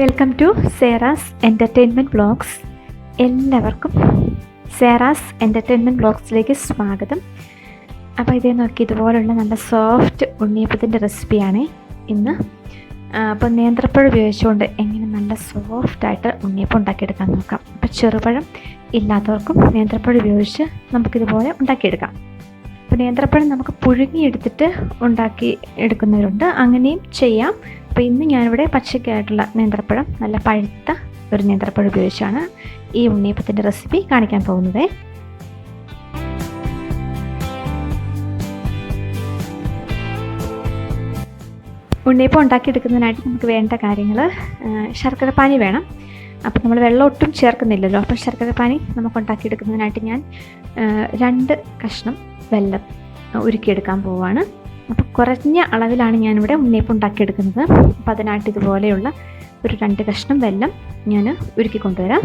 Welcome to Zaras entertainment blogs. എല്ലാവർക്കും Zaras entertainment ബ്ലോഗ്സിലേക്ക് സ്വാഗതം. അപ്പോൾ ഇതേ നോക്കി ഇതുപോലുള്ള നല്ല സോഫ്റ്റ് ഉണ്ണിയപ്പത്തിന്റെ റെസിപ്പിയാണ് ഇന്ന്. അപ്പോൾ നേന്ത്രപ്പഴം ഉപയോഗിച്ചുകൊണ്ട് എങ്ങനെ നല്ല സോഫ്റ്റായിട്ട് ഉണ്ണിയപ്പം ഉണ്ടാക്കിയെടുക്കാൻ നോക്കാം. അപ്പോൾ ചെറുപഴം ഇല്ലാത്തവർക്കും നേന്ത്രപ്പഴം ഉപയോഗിച്ച് നമുക്കിതുപോലെ ഉണ്ടാക്കിയെടുക്കാം. അപ്പോൾ നേന്ത്രപ്പഴം നമുക്ക് പുഴുങ്ങിയെടുത്തിട്ട് ഉണ്ടാക്കി എടുക്കുന്നവരുണ്ട്. അങ്ങനെയും ചെയ്യാം. അപ്പോൾ ഇന്ന് ഞാനിവിടെ പച്ചക്കായിട്ടുള്ള നേന്ത്രപ്പഴം നല്ല പഴുത്ത ഒരു നേന്ത്രപ്പഴം ഉപയോഗിച്ചാണ് ഈ ഉണ്ണിയപ്പത്തിന്റെ റെസിപ്പി കാണിക്കാൻ പോകുന്നത്. ഉണ്ണിയപ്പം ഉണ്ടാക്കിയെടുക്കുന്നതിനായിട്ട് നമുക്ക് വേണ്ട കാര്യങ്ങൾ ശർക്കരപ്പാനി വേണം. അപ്പോൾ നമ്മൾ വെള്ളം ഒട്ടും ചേർക്കുന്നില്ലല്ലോ അപ്പോൾ ശർക്കരപ്പാനി നമുക്ക് ഉണ്ടാക്കിയെടുക്കുന്നതിനായിട്ട് ഞാൻ രണ്ട് കഷ്ണം വെല്ലം ഉരുക്കിയെടുക്കാൻ അപ്പോൾ കുറഞ്ഞ അളവിലാണ് ഞാനിവിടെ ഉണ്ണിയപ്പം ഉണ്ടാക്കിയെടുക്കുന്നത് അപ്പോൾ അതിനായിട്ട് ഇതുപോലെയുള്ള ഒരു രണ്ട് കഷ്ണം വെല്ലം ഞാൻ ഉരുക്കി കൊണ്ടുവരാം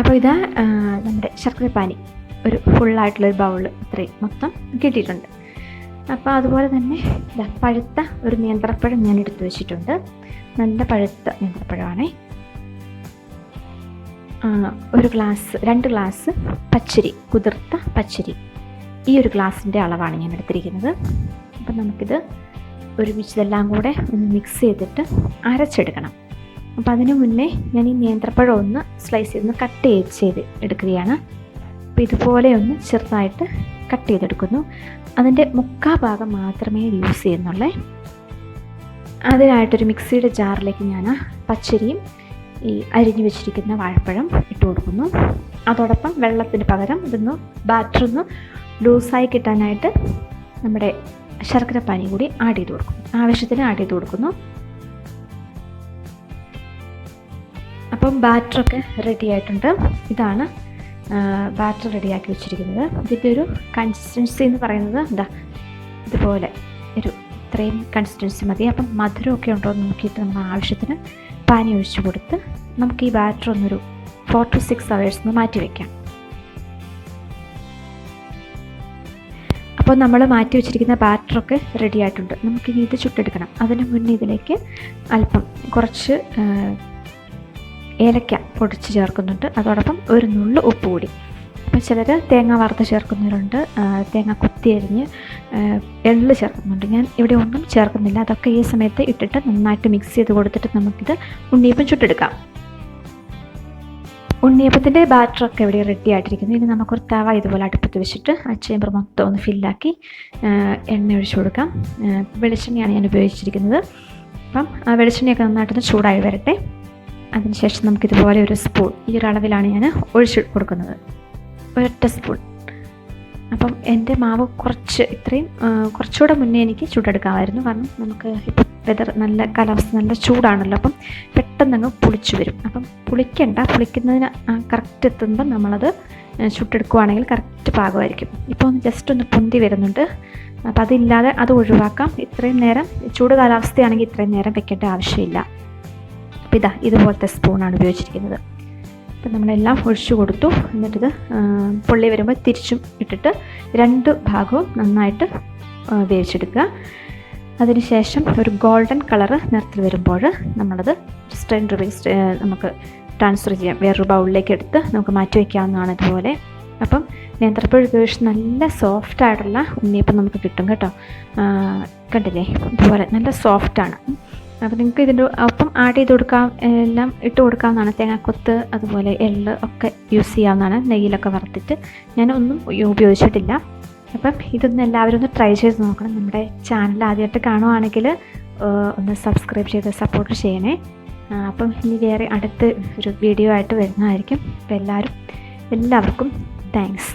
അപ്പോൾ ഇതാ നമ്മുടെ ശർക്കരപ്പാനി ഒരു ഫുള്ളായിട്ടുള്ളൊരു ബൗൾ ഇത്രയും മൊത്തം കിട്ടിയിട്ടുണ്ട്. അപ്പോൾ അതുപോലെ തന്നെ പഴുത്ത ഒരു നിയന്ത്രപ്പഴം ഞാൻ എടുത്തു വെച്ചിട്ടുണ്ട്. നല്ല പഴുത്ത നേന്ത്രപ്പഴമാണേ. ഒരു ഗ്ലാസ് രണ്ട് ഗ്ലാസ് പച്ചരി കുതിർത്ത പച്ചരി. ഈ ഒരു ഗ്ലാസിന്റെ അളവാണ് ഞാൻ എടുത്തിരിക്കുന്നത്. അപ്പം നമുക്കിത് ഒരുമിച്ച് ഇതെല്ലാം കൂടെ ഒന്ന് മിക്സ് ചെയ്തിട്ട് അരച്ചെടുക്കണം. അപ്പം അതിനു മുന്നേ ഞാൻ ഈ നേന്ത്രപ്പഴം ഒന്ന് സ്ലൈസ് ചെയ്ത് കട്ട് ചെയ്ത് ചെയ്ത് എടുക്കുകയാണ്. അപ്പം ഇതുപോലെ ഒന്ന് ചെറുതായിട്ട് കട്ട് ചെയ്തെടുക്കുന്നു. അതിന്റെ മുക്കാ ഭാഗം മാത്രമേ യൂസ് ചെയ്യുന്നുള്ളേ. അതിനായിട്ടൊരു മിക്സിയുടെ ജാറിലേക്ക് ഞാൻ പച്ചരിയും ഈ അരിഞ്ഞു വെച്ചിരിക്കുന്ന വാഴപ്പഴം ഇട്ട് കൊടുക്കുന്നു. അതോടൊപ്പം വെള്ളത്തിന് പകരം ഇതൊന്ന് ബാറ്ററൊന്ന് ലൂസായി കിട്ടാനായിട്ട് നമ്മുടെ ശർക്കര പാനി കൂടി ആഡ് ചെയ്ത് കൊടുക്കും. ആവശ്യത്തിന് ആഡ് ചെയ്ത് കൊടുക്കുന്നു. അപ്പം ബാറ്ററൊക്കെ റെഡി ആയിട്ടുണ്ട്. ഇതാണ് ബാറ്റർ റെഡിയാക്കി വെച്ചിരിക്കുന്നത്. ഇതിന്റെ ഒരു കൺസിസ്റ്റൻസി എന്ന് പറയുന്നത് എന്താ ഇതുപോലെ ഒരു ഇത്രയും കൺസിസ്റ്റൻസി മതി. അപ്പം മധുരമൊക്കെ ഉണ്ടോ എന്ന് നോക്കിയിട്ട് നമ്മൾ ആവശ്യത്തിന് പാനി ഒഴിച്ചു കൊടുത്ത് നമുക്ക് ഈ ബാറ്റർ ഒന്നൊരു ഫോർ ടു സിക്സ് അവേഴ്സ് ഒന്ന് മാറ്റി വയ്ക്കാം അപ്പോൾ നമ്മൾ മാറ്റി വെച്ചിരിക്കുന്ന ബാറ്ററൊക്കെ റെഡി ആയിട്ടുണ്ട്. നമുക്കിനി ഇത് ചുട്ടെടുക്കണം. അതിന് മുന്നേ ഇതിലേക്ക് അല്പം കുറച്ച് ഏലക്ക പൊടിച്ച് ചേർക്കുന്നുണ്ട്. അതോടൊപ്പം ഒരു നുള്ളു ഉപ്പ് കൂടി. അപ്പോൾ ചിലർ തേങ്ങ വറുത്ത് ചേർക്കുന്നവരുണ്ട്. തേങ്ങ കുത്തി അരിഞ്ഞ് എള്ള് ചേർക്കുന്നുണ്ട്. ഞാൻ ഇവിടെ ഒന്നും ചേർക്കുന്നില്ല. അതൊക്കെ ഈ സമയത്ത് ഇട്ടിട്ട് നന്നായിട്ട് മിക്സ് ചെയ്ത് കൊടുത്തിട്ട് നമുക്കിത് ഉണ്ണിയപ്പം ചുട്ടെടുക്കാം. ഉണ്ണിയപ്പത്തിന്റെ ബാറ്ററൊക്കെ ഇവിടെ റെഡി ആയിട്ടിരിക്കുന്നു. ഇനി നമുക്കൊരു തവ ഇതുപോലെ അടുപ്പത്ത് വെച്ചിട്ട് ആ ചേമ്പർ മൊത്തം ഒന്ന് ഫില്ലാക്കി എണ്ണ ഒഴിച്ചു കൊടുക്കാം. വെളിച്ചെണ്ണയാണ് ഞാൻ ഉപയോഗിച്ചിരിക്കുന്നത്. അപ്പം ആ വെളിച്ചെണ്ണയൊക്കെ നന്നായിട്ടൊന്ന് ചൂടായി വരട്ടെ. അതിനുശേഷം നമുക്കിതുപോലെ ഒരു സ്പൂൺ ഈ ഒരു അളവിലാണ് ഞാൻ ഒഴിച്ചു കൊടുക്കുന്നത്. ഒരൊറ്റ സ്പൂൺ അപ്പം എന്റെ മാവ് കുറച്ച് ഇത്രയും കുറച്ചുകൂടെ മുന്നേ എനിക്ക് ചൂടെടുക്കാമായിരുന്നു കാരണം നമുക്ക് ഇപ്പം വെതർ നല്ല കാലാവസ്ഥ നല്ല ചൂടാണല്ലോ. അപ്പം പെട്ടെന്ന് അങ്ങ് പുളിച്ചു വരും. അപ്പം പുളിക്കണ്ട പുളിക്കുന്നതിന് കറക്റ്റ് എത്തുമ്പോൾ നമ്മളത് ചുട്ടെടുക്കുവാണെങ്കിൽ കറക്റ്റ് പാകമായിരിക്കും. ഇപ്പോൾ ഒന്ന് ജസ്റ്റ് ഒന്ന് പൊന്തി വരുന്നുണ്ട്. അപ്പം അതില്ലാതെ അത് ഒഴിവാക്കാം. ഇത്രയും നേരം ചൂട് കാലാവസ്ഥയാണെങ്കിൽ ഇത്രയും നേരം വെക്കേണ്ട ആവശ്യമില്ല. അപ്പം ഇതാ ഇതുപോലത്തെ സ്പൂണാണ് ഉപയോഗിച്ചിരിക്കുന്നത്. അപ്പം നമ്മളെല്ലാം ഒഴിച്ചു കൊടുത്തു. എന്നിട്ടിത് പൊള്ളി വരുമ്പോൾ തിരിച്ചും ഇട്ടിട്ട് രണ്ട് ഭാഗവും നന്നായിട്ട് വേവിച്ചെടുക്കുക. അതിനുശേഷം ഒരു ഗോൾഡൻ കളറ് നിറത്തിൽ വരുമ്പോൾ നമ്മളത് റിവേസ് നമുക്ക് ട്രാൻസ്ഫർ ചെയ്യാം. വേറൊരു ബൗളിലേക്ക് എടുത്ത് നമുക്ക് മാറ്റി വയ്ക്കാവുന്നതാണ് ഇതുപോലെ. അപ്പം നേന്ത്രപ്പുഴ നല്ല സോഫ്റ്റ് ആയിട്ടുള്ള ഉണ്ണിയപ്പം നമുക്ക് കിട്ടും കേട്ടോ. കണ്ടില്ലേ? ഇതുപോലെ നല്ല സോഫ്റ്റാണ്. അപ്പോൾ നിങ്ങൾക്ക് ഇതിന്റെ ഒപ്പം ആഡ് ചെയ്ത് കൊടുക്കാം. എല്ലാം ഇട്ട് കൊടുക്കാവുന്നതാണ്. തേങ്ങാക്കൊത്ത് അതുപോലെ എള്ള് ഒക്കെ യൂസ് ചെയ്യാവുന്നതാണ്. നെയ്യിലൊക്കെ വറുത്തിട്ട്. ഞാൻ ഒന്നും ഉപയോഗിച്ചിട്ടില്ല. അപ്പം ഇതൊന്ന് എല്ലാവരും ഒന്ന് ട്രൈ ചെയ്ത് നോക്കണം. നമ്മുടെ ചാനൽ ആദ്യമായിട്ട് കാണുവാണെങ്കിൽ ഒന്ന് സബ്സ്ക്രൈബ് ചെയ്ത് സപ്പോർട്ട് ചെയ്യണേ. അപ്പം ഇനി വേറെ അടുത്ത് ഒരു വീഡിയോ ആയിട്ട് വരുന്നതായിരിക്കും. അപ്പോൾ എല്ലാവരും എല്ലാവർക്കും താങ്ക്സ്